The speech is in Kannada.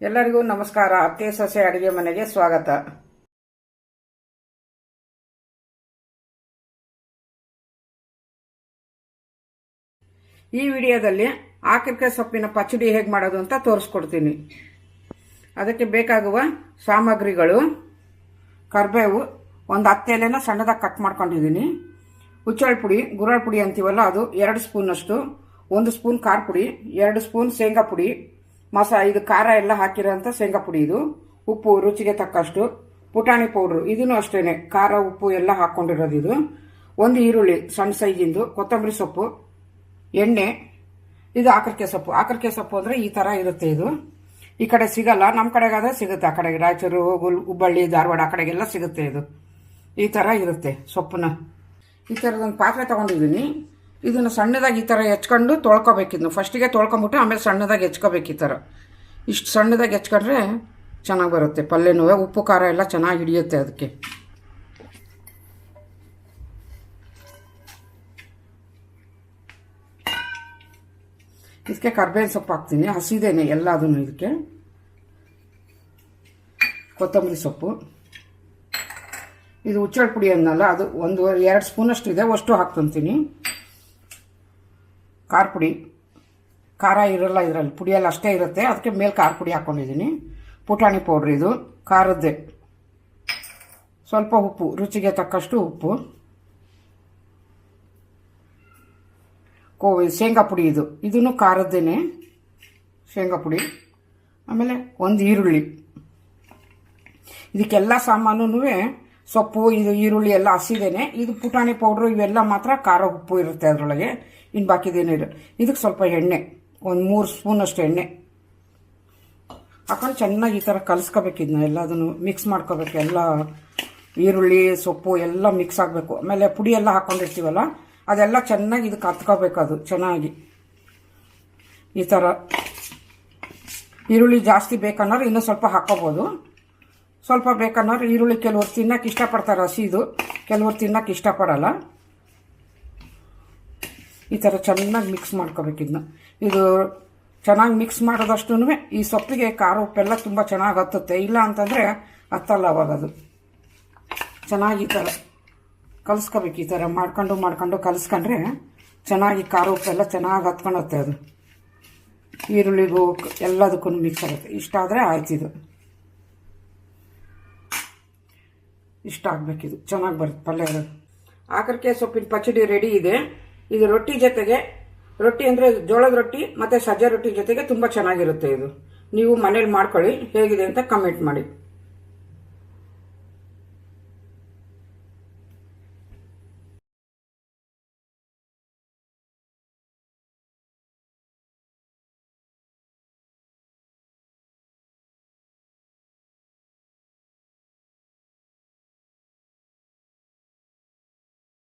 ಎಲ್ಲರಿಗೂ ನಮಸ್ಕಾರ. ಅತ್ತೆ, ಸೊಸೆ, ಅಡುಗೆ ಮನೆಗೆ ಸ್ವಾಗತ. ಈ ವಿಡಿಯೋದಲ್ಲಿ ಆಕರ್ಕಾಯಿ ಸೊಪ್ಪಿನ ಪಚಡಿ ಹೇಗೆ ಮಾಡೋದು ಅಂತ ತೋರಿಸ್ಕೊಡ್ತೀನಿ. ಅದಕ್ಕೆ ಬೇಕಾಗುವ ಸಾಮಗ್ರಿಗಳು, ಕರಿಬೇವು, ಒಂದು ಹತ್ತೆಲೆನ ಸಣ್ಣದಾಗಿ ಕಟ್ ಮಾಡ್ಕೊಂಡಿದ್ದೀನಿ. ಹುಚ್ಚಳ ಪುಡಿ, ಗುರಳ್ ಪುಡಿ ಅಂತೀವಲ್ಲ, ಅದು ಎರಡು ಸ್ಪೂನಷ್ಟು. ಒಂದು ಸ್ಪೂನ್ ಖಾರ ಪುಡಿ, ಎರಡು ಸ್ಪೂನ್ ಶೇಂಗಾ ಪುಡಿ ಮಸಾ ಇದು ಖಾರ ಎಲ್ಲ ಹಾಕಿರೋಂಥ ಶೇಂಗಾ ಪುಡಿ ಇದು. ಉಪ್ಪು ರುಚಿಗೆ ತಕ್ಕಷ್ಟು. ಪುಟಾಣಿ ಪೌಡ್ರು ಇದನ್ನು ಅಷ್ಟೇ ಖಾರ, ಉಪ್ಪು ಎಲ್ಲ ಹಾಕ್ಕೊಂಡಿರೋದು ಇದು. ಒಂದು ಈರುಳ್ಳಿ, ಸಣ್ಣ ಸೈಜಿಂದು. ಕೊತ್ತಂಬರಿ ಸೊಪ್ಪು, ಎಣ್ಣೆ, ಇದು ಆಕರ್ಕೆ ಸೊಪ್ಪು. ಆಕರ್ಕೆ ಸೊಪ್ಪು ಅಂದರೆ ಈ ಥರ ಇರುತ್ತೆ ಇದು. ಈ ಕಡೆ ಸಿಗಲ್ಲ. ನಮ್ಮ ಕಡೆಗಾದ್ರೆ ಸಿಗುತ್ತೆ. ಆ ಕಡೆಗೆ ರಾಯಚೂರು ಹೋಗುಲ್ ಹುಬ್ಬಳ್ಳಿ, ಧಾರವಾಡ ಆ ಕಡೆಗೆಲ್ಲ ಸಿಗುತ್ತೆ ಇದು. ಈ ಥರ ಇರುತ್ತೆ ಸೊಪ್ಪನ್ನ ಈ ಥರದೊಂದು ಪಾತ್ರೆ ತೊಗೊಂಡಿದ್ದೀನಿ. ಇದನ್ನು ಸಣ್ಣದಾಗಿ ಈ ಥರ ಹೆಚ್ಕೊಂಡು ತೊಳ್ಕೊಬೇಕಿದ್ನು ಫಸ್ಟಿಗೆ ತೊಳ್ಕೊಂಬಿಟ್ಟು ಆಮೇಲೆ ಸಣ್ಣದಾಗಿ ಹೆಚ್ಕೋಬೇಕು ಈ ಥರ ಇಷ್ಟು ಸಣ್ಣದಾಗಿ ಹೆಚ್ಕೊಂಡ್ರೆ ಚೆನ್ನಾಗಿ ಬರುತ್ತೆ. ಪಲ್ಯನೂ ಉಪ್ಪು, ಖಾರ ಎಲ್ಲ ಚೆನ್ನಾಗಿ ಹಿಡಿಯುತ್ತೆ ಅದಕ್ಕೆ. ಇದಕ್ಕೆ ಕರ್ಬೇವಿನ ಸೊಪ್ಪು ಹಾಕ್ತೀನಿ. ಹಸಿದೇನೆ ಎಲ್ಲದೂ ಇದಕ್ಕೆ. ಕೊತ್ತಂಬರಿ ಸೊಪ್ಪು. ಇದು ಹುಚ್ಚಳ ಪುಡಿ ಅನ್ನಲ್ಲ, ಅದು ಒಂದು, ಎರಡು ಸ್ಪೂನಷ್ಟು ಇದೆ, ಅಷ್ಟು ಹಾಕ್ಕೊಂತೀನಿ ಖಾರ ಪುಡಿ, ಖಾರ ಇರೋಲ್ಲ ಇದರಲ್ಲಿ, ಪುಡಿಯಲ್ಲಿ ಅಷ್ಟೇ ಇರುತ್ತೆ. ಅದಕ್ಕೆ ಮೇಲೆ ಖಾರ ಪುಡಿ ಹಾಕ್ಕೊಂಡಿದ್ದೀನಿ ಪುಟಾಣಿ ಪೌಡ್ರ್ ಇದು, ಖಾರದ್ದೇ. ಸ್ವಲ್ಪ ಉಪ್ಪು, ರುಚಿಗೆ ತಕ್ಕಷ್ಟು ಉಪ್ಪು. ಕೋವಿ, ಶೇಂಗಾ ಪುಡಿ ಇದು. ಇದನ್ನು ಖಾರದ್ದೇನೆ, ಶೇಂಗಾ ಪುಡಿ. ಆಮೇಲೆ ಒಂದು ಈರುಳ್ಳಿ. ಇದಕ್ಕೆಲ್ಲ ಸಾಮಾನು ಸೊಪ್ಪು, ಇದು ಈರುಳ್ಳಿ ಎಲ್ಲ ಹಸಿದೇನೆ. ಇದು ಪುಟಾಣಿ ಪೌಡ್ರು ಇವೆಲ್ಲ ಮಾತ್ರ ಖಾರ ಉಪ್ಪು ಇರುತ್ತೆ ಅದರೊಳಗೆ. ಇನ್ನು ಬಾಕಿದೇನಿಲ್ಲ ಇದಕ್ಕೆ ಸ್ವಲ್ಪ ಎಣ್ಣೆ. ಒಂದು ಮೂರು ಸ್ಪೂನಷ್ಟು ಎಣ್ಣೆ. ಹಾಕೊಂಡು ಚೆನ್ನಾಗಿ ಈ ಥರ ಕಲಿಸ್ಕೋಬೇಕು ಇದನ್ನ ಎಲ್ಲದನ್ನು ಮಿಕ್ಸ್ ಮಾಡ್ಕೋಬೇಕು. ಎಲ್ಲ ಈರುಳ್ಳಿ, ಸೊಪ್ಪು ಎಲ್ಲ ಮಿಕ್ಸ್ ಆಗಬೇಕು. ಆಮೇಲೆ ಪುಡಿ ಎಲ್ಲ ಹಾಕ್ಕೊಂಡಿರ್ತೀವಲ್ಲ ಅದೆಲ್ಲ ಚೆನ್ನಾಗಿ ಇದಕ್ಕೆ ಹತ್ಕೋಬೇಕು ಅದು, ಚೆನ್ನಾಗಿ. ಈ ಥರ ಈರುಳ್ಳಿ ಜಾಸ್ತಿ ಬೇಕನ್ನೋರು ಇನ್ನೂ ಸ್ವಲ್ಪ ಹಾಕೋಬೋದು. ಸ್ವಲ್ಪ ಬೇಕನ್ನೋರು ಈರುಳ್ಳಿ ಕೆಲವ್ರು ತಿನ್ನೋಕೆ ಇಷ್ಟಪಡ್ತಾರೆ ಹಸಿದು, ಕೆಲವ್ರು ತಿನ್ನೋಕೆ ಇಷ್ಟಪಡಲ್ಲ. ಈ ಥರ ಚೆನ್ನಾಗಿ ಮಿಕ್ಸ್ ಮಾಡ್ಕೋಬೇಕು ಇದನ್ನ ಇದು ಚೆನ್ನಾಗಿ ಮಿಕ್ಸ್ ಮಾಡೋದಷ್ಟು ಈ ಸೊಪ್ಪಿಗೆ ಖಾರ ಉಪ್ಪೆಲ್ಲ ತುಂಬ ಚೆನ್ನಾಗಿ ಹತ್ತುತ್ತೆ. ಇಲ್ಲ ಅಂತಂದರೆ ಹತ್ತಲ್ಲ ಅವಾಗ ಅದು. ಚೆನ್ನಾಗಿ ಈ ಥರ ಕಲಿಸ್ಕೋಬೇಕು ಈ ಥರ ಮಾಡ್ಕೊಂಡು ಮಾಡ್ಕೊಂಡು ಕಲಿಸ್ಕೊಂಡ್ರೆ ಚೆನ್ನಾಗಿ ಖಾರ ಉಪ್ಪೆಲ್ಲ ಚೆನ್ನಾಗಿ ಹತ್ಕೊಂಡುತ್ತೆ ಅದು. ಈರುಳ್ಳಿಗೂ ಎಲ್ಲದಕ್ಕೂ ಮಿಕ್ಸ್ ಆಗುತ್ತೆ. ಇಷ್ಟ ಆದರೆ ಆಯ್ತಿದು ಇಷ್ಟ ಆಗಬೇಕಿದು. ಚೆನ್ನಾಗಿ ಬರುತ್ತೆ, ಪಲ್ಯ ಆಕರ್ಕಾಯಿ ಸೊಪ್ಪಿನ ಪಚಡಿ ರೆಡಿ ಇದೆ. ಇದು ರೊಟ್ಟಿ ಜೊತೆಗೆ, ರೊಟ್ಟಿ ಅಂದರೆ ಜೋಳದ ರೊಟ್ಟಿ ಮತ್ತು ಸಜ್ಜೆ ರೊಟ್ಟಿ ಜೊತೆಗೆ ತುಂಬ ಚೆನ್ನಾಗಿರುತ್ತೆ ಇದು. ನೀವು ಮನೇಲಿ ಮಾಡ್ಕೊಳ್ಳಿ, ಹೇಗಿದೆ ಅಂತ ಕಮೆಂಟ್ ಮಾಡಿ.